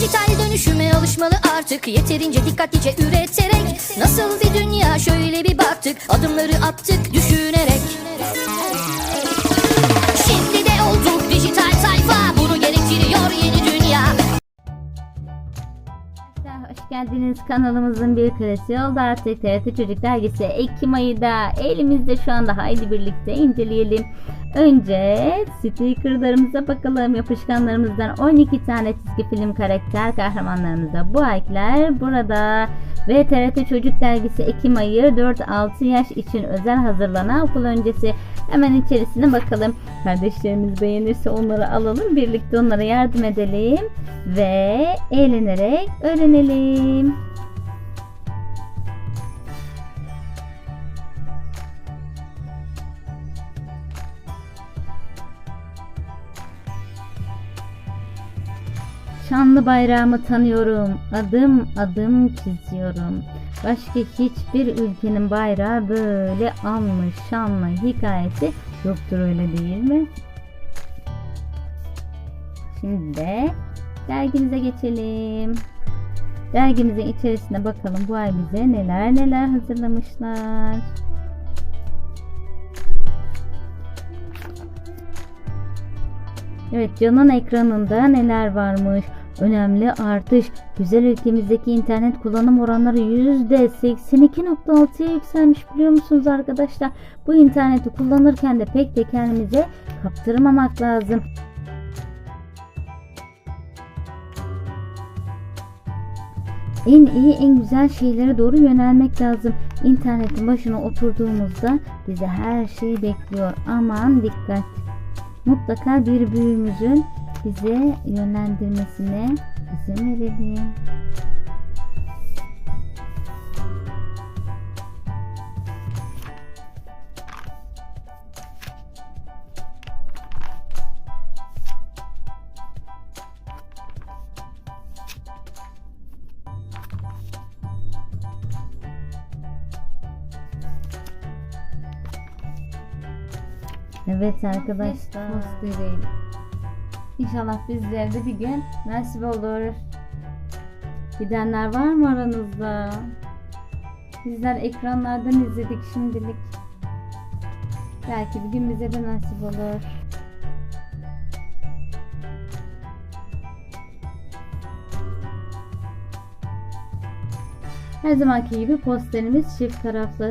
Dijital dönüşüme alışmalı artık. Yeterince dikkatlice üreterek Nasıl bir dünya? Şöyle bir baktık Adımları attık düşünerek. Şimdi de olduk dijital sayfa Bunu gerektiriyor yeni dünya. Hoş geldiniz kanalımızın bir klasiği oldu. Artık TRT Çocuk Dergisi Ekim ayı da elimizde şu anda. Haydi birlikte inceleyelim. Önce stickerlarımıza bakalım yapışkanlarımızdan 12 tane çizgi film karakter kahramanlarımızda bu aykiler burada ve TRT Çocuk Dergisi Ekim ayı 4-6 yaş için özel hazırlanan okul öncesi hemen içerisine bakalım. Kardeşlerimiz beğenirse onları alalım birlikte onlara yardım edelim ve eğlenerek öğrenelim. Şanlı bayrağımı tanıyorum, adım adım çiziyorum. Başka hiçbir ülkenin bayrağı böyle anlı şanlı hikayesi yoktur öyle değil mi? Şimdi de dergimize geçelim. Dergimizin içerisine bakalım bu ay bize neler neler hazırlamışlar. Evet canın ekranında neler varmış? Önemli artış. Güzel ülkemizdeki internet kullanım oranları %82.6'ya yükselmiş biliyor musunuz arkadaşlar? Bu interneti kullanırken de pek de kendimize kaptırmamak lazım. En iyi en güzel şeylere doğru yönelmek lazım. İnternetin başına oturduğumuzda bize her şey bekliyor. Aman dikkat mutlaka bir büyüğümüzün bize yönlendirmesine izin verelim. Evet arkadaşlar. Posteri. İnşallah bizlere de bir gün nasip olur. Gidenler var mı aranızda? Bizler ekranlardan izledik şimdilik. Belki bir gün bize de nasip olur. Her zamanki gibi posterimiz çift taraflı.